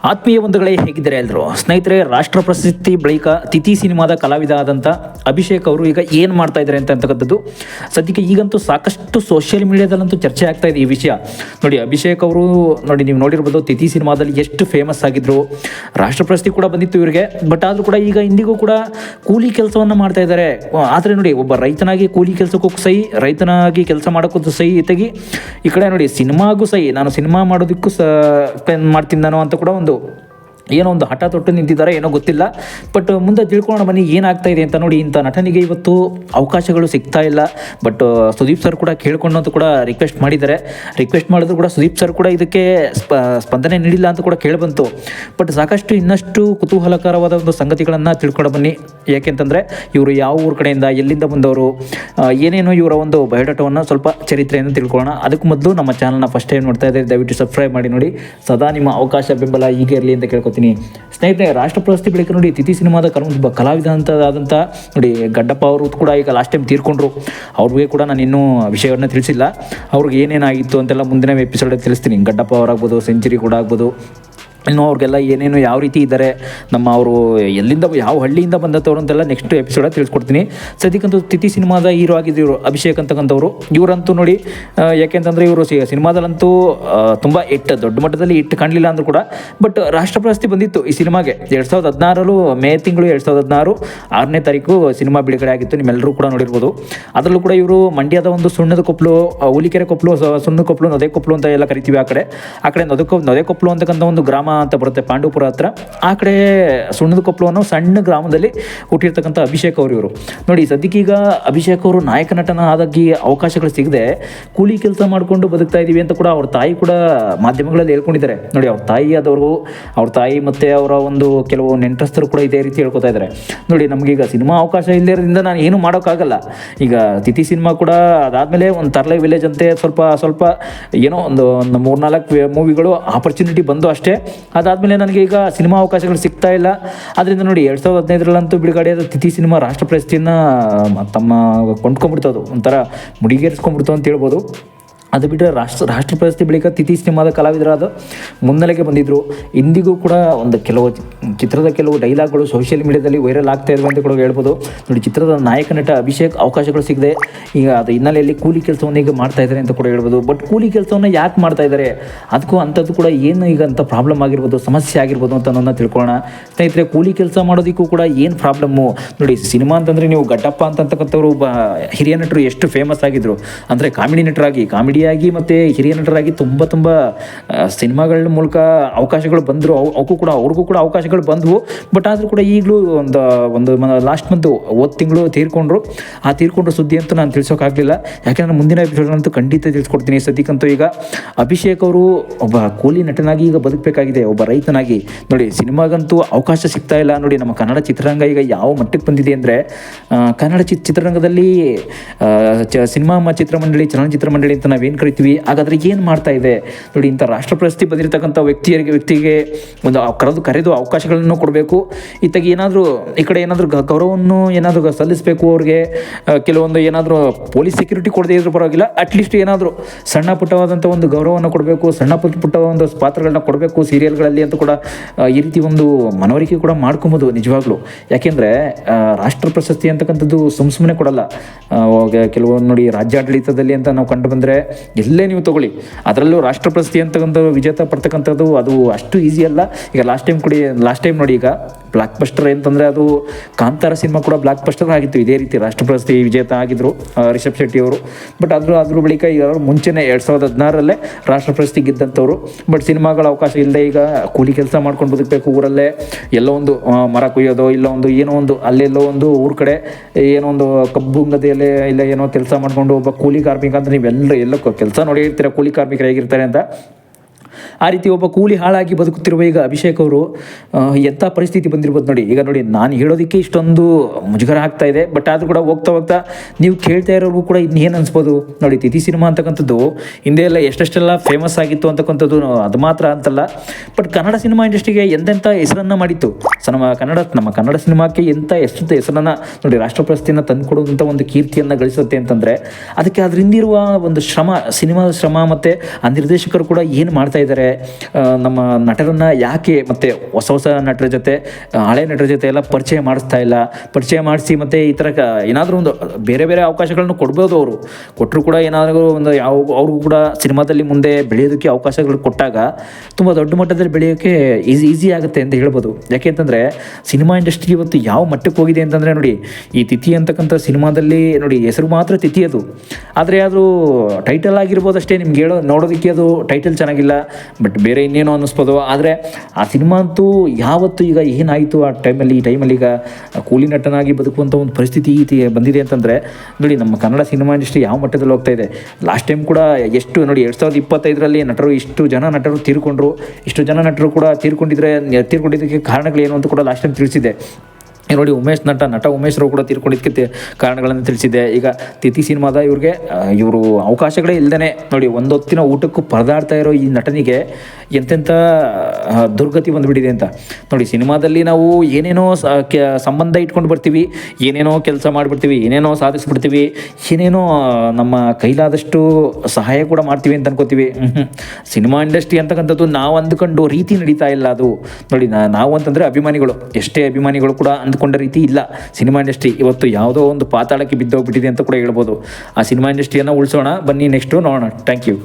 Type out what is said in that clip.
ಆತ್ಮೀಯ ಬಂಧುಗಳೇ ಹೇಗಿದ್ದಾರೆ ಎಲ್ಲರೂ? ಸ್ನೇಹಿತರೆ ರಾಷ್ಟ್ರ ಪ್ರಶಸ್ತಿ ಬಳಿಕ ತಿಥಿ ಸಿನಿಮಾದ ಕಲಾವಿದ ಆದಂಥ ಅಭಿಷೇಕ್ ಅವರು ಈಗ ಏನು ಮಾಡ್ತಾ ಇದ್ದಾರೆ ಅಂತ ಅಂತಕ್ಕಂಥದ್ದು. ಸದ್ಯಕ್ಕೆ ಈಗಂತೂ ಸಾಕಷ್ಟು ಸೋಷಿಯಲ್ ಮೀಡಿಯಾದಲ್ಲಂತೂ ಚರ್ಚೆ ಆಗ್ತಾ ಇದೆ ಈ ವಿಷಯ. ನೋಡಿ, ಅಭಿಷೇಕ್ ಅವರು ನೋಡಿ, ನೀವು ನೋಡಿರ್ಬೋದು ತಿಥಿ ಸಿನಿಮಾದಲ್ಲಿ ಎಷ್ಟು ಫೇಮಸ್ ಆಗಿದ್ರು. ರಾಷ್ಟ್ರ ಪ್ರಶಸ್ತಿ ಕೂಡ ಬಂದಿತ್ತು ಇವರಿಗೆ. ಬಟ್ ಆದರೂ ಕೂಡ ಈಗ ಇಂದಿಗೂ ಕೂಡ ಕೂಲಿ ಕೆಲಸವನ್ನು ಮಾಡ್ತಾ ಇದ್ದಾರೆ ಆದರೆ ನೋಡಿ, ಒಬ್ಬ ರೈತನಾಗಿ ಕೂಲಿ ಕೆಲಸಕ್ಕೂ ಸಹಿ, ರೈತನಾಗಿ ಕೆಲಸ ಮಾಡೋಕ್ಕೂ ಸಹಿ ಇತ್ತಾಗಿ ಈ ಕಡೆ ನೋಡಿ, ಸಿನಿಮಾಗೂ ಸಹಿ. ನಾನು ಸಿನಿಮಾ ಮಾಡೋದಕ್ಕೂ ಸ ಮಾಡ್ತೀನಿ ನಾನು ಅಂತ ಕೂಡ ಒಂದು ಏನೋ ಒಂದು ಹಠ ತೊಟ್ಟು ನಿಂತಿದ್ದಾರೆ, ಏನೋ ಗೊತ್ತಿಲ್ಲ. ಬಟ್ ಮುಂದೆ ತಿಳ್ಕೊಳ್ಳೋಣ ಬನ್ನಿ, ಏನಾಗ್ತಾ ಇದೆ ಅಂತ ನೋಡಿ ಇಂಥ ನಟನಿಗೆ ಇವತ್ತು ಅವಕಾಶಗಳು ಸಿಗ್ತಾ ಇಲ್ಲ. ಬಟ್ ಸುದೀಪ್ ಸರ್ ಕೂಡ ಕೇಳ್ಕೊಂಡು ಅಂತ ಕೂಡ ರಿಕ್ವೆಸ್ಟ್ ಮಾಡಿದ್ದಾರೆ. ರಿಕ್ವೆಸ್ಟ್ ಮಾಡಿದ್ರು ಕೂಡ ಸುದೀಪ್ ಸರ್ ಕೂಡ ಇದಕ್ಕೆ ಸ್ಪ, ಸ್ಪಂದನೆ ನೀಡಿಲ್ಲ ಅಂತ ಕೂಡ ಕೇಳಿಬಂತು. ಬಟ್ ಸಾಕಷ್ಟು ಇನ್ನಷ್ಟು ಕುತೂಹಲಕರವಾದ ಒಂದು ಸಂಗತಿಗಳನ್ನು ತಿಳ್ಕೊಂಡು ಬನ್ನಿ. ಯಾಕೆಂತಂದರೆ ಇವರು ಯಾವ ಊರ ಕಡೆಯಿಂದ ಎಲ್ಲಿಂದ ಬಂದವರು ಏನೇನು ಇವರ ಒಂದು ಬಯೋಡಾಟವನ್ನು ಸ್ವಲ್ಪ ಚರಿತ್ರೆಯನ್ನು ತಿಳ್ಕೊಳ್ಳೋಣ. ಅದಕ್ಕೆ ಮೊದಲು ನಮ್ಮ ಚಾನಲ್ನ ಫಸ್ಟ್ ಟೈಮ್ ನೋಡ್ತಾ ಇದ್ದಾರೆ ದಯವಿಟ್ಟು ಸಬ್ಸ್ಕ್ರೈಬ್ ಮಾಡಿ ನೋಡಿ. ಸದಾ ನಿಮ್ಮ ಅವಕಾಶ, ಬೆಂಬಲ ಹೀಗೆ ಇರಲಿ ಅಂತ ಕೇಳ್ಕೊತೀನಿ. ಸ್ನೇಹಿತರೆ, ರಾಷ್ಟ್ರ ಪ್ರಶಸ್ತಿ ಬಳಿಕ ನೋಡಿ ತಿಥಿ ಸಿನಿಮಾದ ಒಬ್ಬ ಕಲಾವಿದ ಅಂತ ಆದಂಥ ನೋಡಿ ಗಡ್ಡಪ್ಪ ಅವರು ಕೂಡ ಈಗ ಲಾಸ್ಟ್ ಟೈಮ್ ತೀರ್ಕೊಂಡ್ರು. ಅವ್ರಿಗೆ ಕೂಡ ನಾನು ಇನ್ನೂ ವಿಷಯವನ್ನು ತಿಳಿಸಿಲ್ಲ. ಅವ್ರಿಗೆ ಏನೇನಾಗಿತ್ತು ಅಂತೆಲ್ಲ ಮುಂದಿನ ಎಪಿಸೋಡಲ್ಲಿ ತಿಳಿಸ್ತೀನಿ. ಗಡ್ಡಪ್ಪ ಅವರಾಗ್ಬೋದು ಸೆಂಚುರಿ ಕೂಡ ಆಗ್ಬೋದು. ಇನ್ನು ಅವ್ರಿಗೆಲ್ಲ ಏನೇನು ಯಾವ ರೀತಿ ಇದ್ದಾರೆ, ನಮ್ಮ ಅವರು ಎಲ್ಲಿಂದ, ಯಾವ ಹಳ್ಳಿಯಿಂದ ಬಂದಂಥವ್ರು ಅಂತೆಲ್ಲ ನೆಕ್ಸ್ಟ್ ಎಪಿಸೋಡಲ್ಲಿ ತಿಳಿಸ್ಕೊಡ್ತೀನಿ. ಸದ್ಯಕ್ಕಂತೂ ತಿಥಿ ಸಿನಿಮಾದ ಹೀರೋ ಆಗಿದ್ದು ಇವರು ಅಭಿಷೇಕ್ ಅಂತಕ್ಕಂಥವ್ರು. ಇವರಂತೂ ನೋಡಿ ಯಾಕೆ ಯಾಕೆಂತಂದರೆ ಇವರು ಸಿನಿಮಾದಲ್ಲಂತೂ ತುಂಬ ಇಟ್ಟು ದೊಡ್ಡ ಮಟ್ಟದಲ್ಲಿ ಇಟ್ಟು ಕಾಣಲಿಲ್ಲ ಅಂದರೂ ಕೂಡ ಬಟ್ ರಾಷ್ಟ್ರ ಪ್ರಶಸ್ತಿ ಬಂದಿತ್ತು ಈ ಸಿನಿಮಾಗೆ. ಎರಡು ಸಾವಿರದ ಹದಿನಾರಲ್ಲೂ, ಮೇ ತಿಂಗಳು ಎರಡು ಸಾವಿರದ ಹದಿನಾರು, ಆರನೇ ತಾರೀಕು ಸಿನಿಮಾ ಬಿಡುಗಡೆ ಆಗಿತ್ತು ನಿಮ್ಮೆಲ್ಲರೂ ಕೂಡ ನೋಡಿರ್ಬೋದು. ಅದರಲ್ಲೂ ಕೂಡ ಇವರು ಮಂಡ್ಯದ ಒಂದು ಸುಣ್ಣದ ಕೊಪ್ಪಲು ಹುಲಿಕೆರೆ ಕೊಪ್ಪಲು ಸುಣ್ಣದ ಕೊಪ್ಪಲು ನೊದೆ ಕೊಪ್ಪಲು ಅಂತ ಎಲ್ಲ ಕರಿತೀವಿ ಆ ಕಡೆ. ಆ ಕಡೆ ನೊದೆ ನೊದೆ ಕೊಪ್ಪಲು ಅಂತಕ್ಕಂಥ ಒಂದು ಗ್ರಾಮ ಅಂತ ಬರುತ್ತೆ ಪಾಂಡವಪುರ ಹತ್ರ. ಆ ಕಡೆ ಸುಣ್ಣದ ಕೊಪ್ಪಲು ಅನ್ನೋ ಸಣ್ಣ ಗ್ರಾಮದಲ್ಲಿ ಹುಟ್ಟಿರ್ತಕ್ಕಂಥ ಅಭಿಷೇಕ್ ಅವರು ಇವರು. ನೋಡಿ, ಸದ್ಯಕ್ಕೀಗ ಅಭಿಷೇಕ್ ಅವರು ನಾಯಕ ನಟನ ಆದಾಗಿ ಅವಕಾಶಗಳು ಸಿಗದೆ ಕೂಲಿ ಕೆಲಸ ಮಾಡಿಕೊಂಡು ಬದುಕ್ತಾ ಇದ್ದೀವಿ ಅಂತ ಕೂಡ ಅವ್ರ ತಾಯಿ ಕೂಡ ಮಾಧ್ಯಮಗಳಲ್ಲಿ ಹೇಳ್ಕೊಂಡಿದ್ದಾರೆ. ನೋಡಿ, ಅವ್ರ ತಾಯಿ ಆದವರು, ಅವ್ರ ತಾಯಿ ಮತ್ತು ಅವರ ಒಂದು ಕೆಲವು ನೆಂಟಸ್ಥರು ಕೂಡ ಇದೇ ರೀತಿ ಹೇಳ್ಕೊತಾ ಇದ್ದಾರೆ. ನೋಡಿ, ನಮಗೀಗ ಸಿನಿಮಾ ಅವಕಾಶ ಇಲ್ಲದ್ರಿಂದ ನಾನು ಏನು ಮಾಡೋಕ್ಕಾಗಲ್ಲ. ಈಗ ತಿಥಿ ಸಿನಿಮಾ ಕೂಡ ಅದಾದಮೇಲೆ ಒಂದು ತರ್ಲೆ ವಿಲೇಜ್ ಅಂತೆ ಸ್ವಲ್ಪ ಸ್ವಲ್ಪ ಏನೋ ಒಂದು ಒಂದು ಮೂರ್ನಾಲ್ಕು ಮೂವಿಗಳು ಆಪರ್ಚುನಿಟಿ ಬಂದು ಅಷ್ಟೇ. ಅದಾದಮೇಲೆ ನನಗೆ ಈಗ ಸಿನಿಮಾ ಅವಕಾಶಗಳು ಸಿಗ್ತಾ ಇಲ್ಲ. ಅದರಿಂದ ನೋಡಿ ಎರಡು ಸಾವಿರದ ಹದಿನೈದರಲ್ಲಂತೂ ಬಿಡುಗಡೆಯಾದ ತಿಥಿ ಸಿನಿಮಾ ರಾಷ್ಟ್ರ ಪ್ರಶಸ್ತಿಯನ್ನು ತಮ್ಮ ಕೊಂಡ್ಕೊಂಡ್ಬಿಡ್ತದು ಒಂಥರ ಮುಡಿಗೇರಿಸ್ಕೊಂಡ್ಬಿಡ್ತು ಅಂತ ಹೇಳ್ಬೋದು. ಅದು ಬಿಟ್ಟರೆ ರಾಷ್ಟ್ರ ರಾಷ್ಟ್ರ ಪ್ರಶಸ್ತಿ ಬಳಿಕ ತಿಥಿ ಸಿನಿಮಾದ ಕಲಾವಿದರಾದ ಮುನ್ನೆಲೆಗೆ ಬಂದಿದ್ದರು ಇಂದಿಗೂ ಕೂಡ ಒಂದು ಕೆಲವು ಚಿತ್ರದ ಕೆಲವು ಡೈಲಾಗ್ಗಳು ಸೋಷಿಯಲ್ ಮೀಡಿಯಾದಲ್ಲಿ ವೈರಲ್ ಆಗ್ತಾ ಇದ್ವು ಅಂತ ಕೂಡ ಹೇಳ್ಬೋದು. ನೋಡಿ, ಚಿತ್ರದ ನಾಯಕ ನಟ ಅಭಿಷೇಕ್ ಅವಕಾಶಗಳು ಸಿಗದೆ ಈಗ ಅದು ಹಿನ್ನೆಲೆಯಲ್ಲಿ ಕೂಲಿ ಕೆಲಸವನ್ನು ಈಗ ಮಾಡ್ತಾ ಇದ್ದಾರೆ ಅಂತ ಕೂಡ ಹೇಳ್ಬೋದು. ಬಟ್ ಕೂಲಿ ಕೆಲಸವನ್ನು ಯಾಕೆ ಮಾಡ್ತಾ ಇದ್ದಾರೆ? ಅದಕ್ಕೂ ಅಂಥದ್ದು ಕೂಡ ಏನು ಈಗ ಅಂತ ಪ್ರಾಬ್ಲಮ್ ಆಗಿರ್ಬೋದು, ಸಮಸ್ಯೆ ಆಗಿರ್ಬೋದು ಅಂತ ನನ್ನ ತಿಳ್ಕೊಳ್ಳೋಣ. ಸ್ನೇಹಿತರೆ, ಕೂಲಿ ಕೆಲಸ ಮಾಡೋದಕ್ಕೂ ಕೂಡ ಏನು ಪ್ರಾಬ್ಲಮ್ಮು ನೋಡಿ, ಸಿನಿಮಾ ಅಂತಂದರೆ ನೀವು ಗಡ್ಡಪ್ಪ ಅಂತಕ್ಕಂಥವ್ರು ಒಬ್ಬ ಹಿರಿಯ ನಟರು ಎಷ್ಟು ಫೇಮಸ್ ಆಗಿದ್ದರು ಅಂದರೆ ಕಾಮಿಡಿ ನಟರಾಗಿ, ಕಾಮಿಡಿಯಾಗಿ ಮತ್ತು ಹಿರಿಯ ನಟರಾಗಿ ತುಂಬ ತುಂಬ ಸಿನಿಮಾಗಳ ಮೂಲಕ ಅವಕಾಶಗಳು ಬಂದರು. ಅವು, ಅವಕ್ಕೂ ಕೂಡ, ಅವ್ರಿಗೂ ಕೂಡ ಅವಕಾಶಗಳು ಬಂದವು. ಬಟ್ ಆದರೂ ಕೂಡ ಈಗಲೂ ಒಂದು ಒಂದು ಲಾಸ್ಟ್ ಮಂತ್ ಹೋದ ತಿಂಗಳು ತೀರ್ಕೊಂಡ್ರು. ಆ ತೀರ್ಕೊಂಡ್ರು ಸುದ್ದಿ ಅಂತೂ ನಾನು ತಿಳಿಸೋಕ್ಕಾಗಲಿಲ್ಲ ಯಾಕೆಂದರೆ ಮುಂದಿನ ಎಪಿಸೋಡ್ನಂತೂ ಖಂಡಿತ ತಿಳಿಸ್ಕೊಡ್ತೀನಿ ಸದ್ಯಕ್ಕಂತೂ ಈಗ. ಅಭಿಷೇಕ್ ಅವರು ಒಬ್ಬ ಕೂಲಿ ನಟನಾಗಿ ಈಗ ಬದುಕಬೇಕಾಗಿದೆ. ಒಬ್ಬ ರೈತನಾಗಿ. ನೋಡಿ, ಸಿನಿಮಾಗಂತೂ ಅವಕಾಶ ಸಿಗ್ತಾ ಇಲ್ಲ. ನೋಡಿ, ನಮ್ಮ ಕನ್ನಡ ಚಿತ್ರರಂಗ ಈಗ ಯಾವ ಮಟ್ಟಕ್ಕೆ ಬಂದಿದೆ ಅಂದರೆ ಕನ್ನಡ ಚಿತ್, ಚಿತ್ರರಂಗದಲ್ಲಿ ಚ, ಸಿನಿಮಾ ಚಿತ್ರಮಂಡಳಿ ಚಲನಚಿತ್ರ ಮಂಡಳಿ ಅಂತ ನಾವೇನು ಕರಿತೀವಿ? ಹಾಗಾದ್ರೆ ಏನು ಮಾಡ್ತಾ ಇದೆ? ನೋಡಿ, ಇಂಥ ರಾಷ್ಟ್ರ ಪ್ರಶಸ್ತಿ ಬಂದಿರತಕ್ಕಂಥ ವ್ಯಕ್ತಿಯರಿಗೆ, ವ್ಯಕ್ತಿಗೆ ಒಂದು ಕರೆದು ಕರೆದು ಕರೆದು ಅವಕಾಶಗಳನ್ನು ಕೊಡಬೇಕು. ಇತ್ತಾಗ ಏನಾದರೂ ಈ ಕಡೆ ಏನಾದರೂ ಗೌರವವನ್ನು ಏನಾದರೂ ಸಲ್ಲಿಸಬೇಕು ಅವ್ರಿಗೆ ಕೆಲವೊಂದು ಏನಾದರೂ ಪೊಲೀಸ್ ಸೆಕ್ಯೂರಿಟಿ ಕೊಡದೇ ಇದ್ರೂ ಪರವಾಗಿಲ್ಲ ಅಟ್ಲೀಸ್ಟ್ ಏನಾದರೂ ಸಣ್ಣ ಪುಟ್ಟವಾದಂಥ ಒಂದು ಗೌರವವನ್ನು ಕೊಡಬೇಕು, ಸಣ್ಣ ಪುಟ್ಟ ಪುಟ್ಟ ಒಂದು ಪಾತ್ರಗಳನ್ನ ಕೊಡಬೇಕು ಸೀರಿಯಲ್ಗಳಲ್ಲಿ ಅಂತ ಕೂಡ ಈ ರೀತಿ ಒಂದು ಮನವರಿಕೆ ಕೂಡ ಮಾಡ್ಕೊಬೋದು ನಿಜವಾಗ್ಲೂ. ಯಾಕೆಂದರೆ ರಾಷ್ಟ್ರ ಪ್ರಶಸ್ತಿ ಅಂತಕ್ಕಂಥದ್ದು ಸುಮ್ ಸುಮ್ಮನೆ ಕೊಡಲ್ಲ. ಕೆಲವೊಂದು ನೋಡಿ ರಾಜ್ಯಾಡಳಿತದಲ್ಲಿ ಅಂತ ನಾವು ಕಂಡು ಬಂದರೆ ಎಲ್ಲೇ ನೀವು ತಗೊಳ್ಳಿ, ಅದರಲ್ಲೂ ರಾಷ್ಟ್ರ ಪ್ರಶಸ್ತಿ ಅಂತಕ್ಕಂಥ ವಿಜೇತ ಪಡ್ತಕ್ಕಂಥದ್ದು ಅದು ಅಷ್ಟು ಈಸಿ ಅಲ್ಲ. ಈಗ ಲಾಸ್ಟ್ ಟೈಮ್ ಕೊಡಿ ಲಾಸ್ಟ್ ಟೈಮ್ ನೋಡಿ ಈಗ ಬ್ಲಾಕ್ ಬಸ್ಟರ್ ಅಂತಂದರೆ ಅದು ಕಾಂತಾರ ಸಿನಿಮಾ ಕೂಡ ಬ್ಲಾಕ್ ಬಸ್ಟರ್ ಆಗಿತ್ತು. ಇದೇ ರೀತಿ ರಾಷ್ಟ್ರ ಪ್ರಶಸ್ತಿ ವಿಜೇತ ಆಗಿದ್ದರು ಆ, ರಿಷಬ್ ಶೆಟ್ಟಿ ಅವರು. ಬಟ್ ಅದ್ರ ಅದ್ರ ಬಳಿಕ ಈಗ ಅವರು ಮುಂಚೆನೇ ಎರಡು ಸಾವಿರದ ಹದಿನಾರರಲ್ಲೇ ರಾಷ್ಟ್ರ ಪ್ರಶಸ್ತಿ ಗೆದ್ದಂಥವ್ರು. ಬಟ್ ಸಿನಿಮಾಗಳ ಅವಕಾಶ ಇಲ್ಲದೆ ಈಗ ಕೂಲಿ ಕೆಲಸ ಮಾಡ್ಕೊಂಡು ಬದುಕಬೇಕು ಊರಲ್ಲೇ. ಎಲ್ಲೋ ಒಂದು ಮರ ಕುಯ್ಯೋದೋ ಇಲ್ಲ ಒಂದು ಏನೋ ಒಂದು ಅಲ್ಲೆಲ್ಲೋ ಒಂದು ಊರ ಕಡೆ ಏನೋ ಒಂದು ಕಬ್ಬು ಗದ್ದೆಯಲ್ಲೇ ಇಲ್ಲ ಏನೋ ಕೆಲಸ ಮಾಡ್ಕೊಂಡು ಒಬ್ಬ ಕೂಲಿ ಕಾರ್ಮಿಕ ಅಂತ ನೀವೆಲ್ಲರೂ ಎಲ್ಲ ಕೆಲಸ ನೋಡಿ ಇರ್ತೀರ ಕೂಲಿ ಕಾರ್ಮಿಕರು ಹೇಗಿರ್ತಾರೆ ಅಂತ? ಆ ರೀತಿ ಒಬ್ಬ ಕೂಲಿ ಹಾಳಾಗಿ ಬದುಕುತ್ತಿರುವ ಈಗ ಅಭಿಷೇಕ್ ಅವರು ಎಂಥ ಪರಿಸ್ಥಿತಿ ಬಂದಿರ್ಬೋದು ನೋಡಿ. ಈಗ ನೋಡಿ, ನಾನು ಹೇಳೋದಕ್ಕೆ ಇಷ್ಟೊಂದು ಮುಜುಗರ ಆಗ್ತಾ ಇದೆ ಬಟ್ ಆದರೂ ಕೂಡ ಹೋಗ್ತಾ ಹೋಗ್ತಾ ನೀವು ಕೇಳ್ತಾ ಇರೋರು ಕೂಡ ಇನ್ನೇನು ಅನ್ಸ್ಬೋದು? ನೋಡಿ, ತಿಥಿ ಸಿನಿಮಾ ಅಂತಕ್ಕಂಥದ್ದು ಹಿಂದೆ ಎಲ್ಲ ಎಷ್ಟೆಷ್ಟೆಲ್ಲ ಫೇಮಸ್ ಆಗಿತ್ತು ಅಂತಕ್ಕಂಥದ್ದು ಅದು ಮಾತ್ರ ಅಂತಲ್ಲ. ಬಟ್ ಕನ್ನಡ ಸಿನಿಮಾ ಇಂಡಸ್ಟ್ರಿಗೆ ಎಂತೆಂಥ ಹೆಸರನ್ನು ಮಾಡಿತ್ತು? ನಮ್ಮ ಕನ್ನಡ ನಮ್ಮ ಕನ್ನಡ ಸಿನಿಮಾಕ್ಕೆ ಎಂಥ ಎಷ್ಟು ಹೆಸರನ್ನು ನೋಡಿ, ರಾಷ್ಟ್ರ ಪ್ರಶಸ್ತಿಯನ್ನು ತಂದುಕೊಡುವಂಥ ಒಂದು ಕೀರ್ತಿಯನ್ನು ಗಳಿಸುತ್ತೆ ಅಂತಂದರೆ, ಅದಕ್ಕೆ ಅದರಿಂದಿರುವ ಒಂದು ಶ್ರಮ ಸಿನಿಮಾದ ಶ್ರಮ ಮತ್ತು ಆ ನಿರ್ದೇಶಕರು ಕೂಡ ಏನು ಮಾಡ್ತಾ ಆ, ನಮ್ಮ ನಟರನ್ನು ಯಾಕೆ ಮತ್ತು ಹೊಸ ಹೊಸ ನಟರ ಜೊತೆ ಹಳೆ ನಟರ ಜೊತೆ ಎಲ್ಲ ಪರಿಚಯ ಮಾಡಿಸ್ತಾ ಇಲ್ಲ? ಪರಿಚಯ ಮಾಡಿಸಿ ಮತ್ತು ಈ ಥರ ಏನಾದರೂ ಒಂದು ಬೇರೆ ಬೇರೆ ಅವಕಾಶಗಳನ್ನು ಕೊಡ್ಬೋದು ಅವರು. ಕೊಟ್ಟರು ಕೂಡ ಏನಾದರೂ ಒಂದು ಯಾವ ಅವ್ರಿಗೂ ಕೂಡ ಸಿನಿಮಾದಲ್ಲಿ ಮುಂದೆ ಬೆಳೆಯೋದಕ್ಕೆ ಅವಕಾಶಗಳು ಕೊಟ್ಟಾಗ ತುಂಬ ದೊಡ್ಡ ಮಟ್ಟದಲ್ಲಿ ಬೆಳೆಯೋಕ್ಕೆ ಈಸಿ ಈಸಿ ಆಗುತ್ತೆ ಅಂತ ಹೇಳ್ಬೋದು. ಯಾಕೆಂತಂದರೆ ಸಿನಿಮಾ ಇಂಡಸ್ಟ್ರಿ ಇವತ್ತು ಯಾವ ಮಟ್ಟಕ್ಕೆ ಹೋಗಿದೆ ಅಂತಂದರೆ ನೋಡಿ ಈ ತಿಥಿ ಅಂತಕ್ಕಂಥ ಸಿನಿಮಾದಲ್ಲಿ ನೋಡಿ ಹೆಸರು ಮಾತ್ರ ತಿಥಿ ಅದು. ಆದರೆ ಅದು ಟೈಟಲ್ ಆಗಿರ್ಬೋದು ಅಷ್ಟೇ ನಿಮ್ಗೆ ಹೇಳೋ ನೋಡೋದಕ್ಕೆ ಅದು ಟೈಟಲ್ ಚೆನ್ನಾಗಿಲ್ಲ. ಬಟ್ ಬೇರೆ ಇನ್ನೇನೋ ಅನ್ನಿಸ್ಬೋದು. ಆದರೆ ಆ ಸಿನಿಮಾ ಅಂತೂ ಯಾವತ್ತು ಈಗ ಏನಾಯಿತು ಆ ಟೈಮಲ್ಲಿ, ಈ ಟೈಮಲ್ಲಿ ಈಗ ಕೂಲಿ ನಟನಾಗಿ ಬದುಕುವಂಥ ಒಂದು ಪರಿಸ್ಥಿತಿ ಈ ಬಂದಿದೆ ಅಂತಂದರೆ, ನೋಡಿ ನಮ್ಮ ಕನ್ನಡ ಸಿನಿಮಾ ಇಂಡಸ್ಟ್ರಿ ಯಾವ ಮಟ್ಟದಲ್ಲಿ ಹೋಗ್ತಾ ಇದೆ. ಲಾಸ್ಟ್ ಟೈಮ್ ಕೂಡ ಎಷ್ಟು, ನೋಡಿ ಎರಡು ಸಾವಿರದ ಇಪ್ಪತ್ತೈದರಲ್ಲಿ ನಟರು ಇಷ್ಟು ಜನ ನಟರು ತೀರ್ಕೊಂಡ್ರು. ಇಷ್ಟು ಜನ ನಟರು ಕೂಡ ತೀರ್ಕೊಂಡಿದ್ರೆ, ತೀರ್ಕೊಂಡಿದ್ದಕ್ಕೆ ಕಾರಣಗಳೇನು ಅಂತ ಕೂಡ ಲಾಸ್ಟ್ ಟೈಮ್ ತಿಳಿಸಿದೆ ನೋಡಿ ಉಮೇಶ್ ನಟ ನಟ ಉಮೇಶ್ ರಾವ್ ಕೂಡ ತೀರ್ಕೊಂಡಿದ್ದಕ್ಕೆ ಕಾರಣಗಳನ್ನು ತಿಳಿಸಿದೆ. ಈಗ ತಿಥಿ ಸಿನಿಮಾದ ಇವ್ರಿಗೆ ಇವರು ಅವಕಾಶಗಳೇ ಇಲ್ಲದೇ ನೋಡಿ ಒಂದೊತ್ತಿನ ಊಟಕ್ಕೂ ಪರದಾಡ್ತಾ ಇರೋ ಈ ನಟನಿಗೆ ಎಂತೆಂಥ ದುರ್ಗತಿ ಬಂದುಬಿಟ್ಟಿದೆ ಅಂತ. ನೋಡಿ ಸಿನಿಮಾದಲ್ಲಿ ನಾವು ಏನೇನೋ ಸಂಬಂಧ ಇಟ್ಕೊಂಡು ಬರ್ತೀವಿ, ಏನೇನೋ ಕೆಲಸ ಮಾಡಿಬಿಡ್ತೀವಿ, ಏನೇನೋ ಸಾಧಿಸ್ಬಿಡ್ತೀವಿ, ಏನೇನೋ ನಮ್ಮ ಕೈಲಾದಷ್ಟು ಸಹಾಯ ಕೂಡ ಮಾಡ್ತೀವಿ ಅಂತ ಅನ್ಕೋತೀವಿ. ಸಿನಿಮಾ ಇಂಡಸ್ಟ್ರಿ ಅಂತಕ್ಕಂಥದ್ದು ನಾವು ಅಂದ್ಕೊಂಡು ರೀತಿ ನಡೀತಾ ಇಲ್ಲ ಅದು. ನೋಡಿ ನಾವು ಅಂತಂದರೆ ಅಭಿಮಾನಿಗಳು, ಎಷ್ಟೇ ಅಭಿಮಾನಿಗಳು ಕೂಡ ಅಂದ್ಕೊಂಡ ರೀತಿ ಇಲ್ಲ. ಸಿನಿಮಾ ಇಂಡಸ್ಟ್ರಿ ಇವತ್ತು ಯಾವುದೋ ಒಂದು ಪಾತಾಳಕ್ಕೆ ಬಿದ್ದೋಗ್ಬಿಟ್ಟಿದೆ ಅಂತ ಕೂಡ ಹೇಳ್ಬೋದು. ಆ ಸಿನಿಮಾ ಇಂಡಸ್ಟ್ರಿಯನ್ನು ಉಳಿಸೋಣ. ಬನ್ನಿ ನೆಕ್ಸ್ಟು ನೋಡೋಣ. Thank you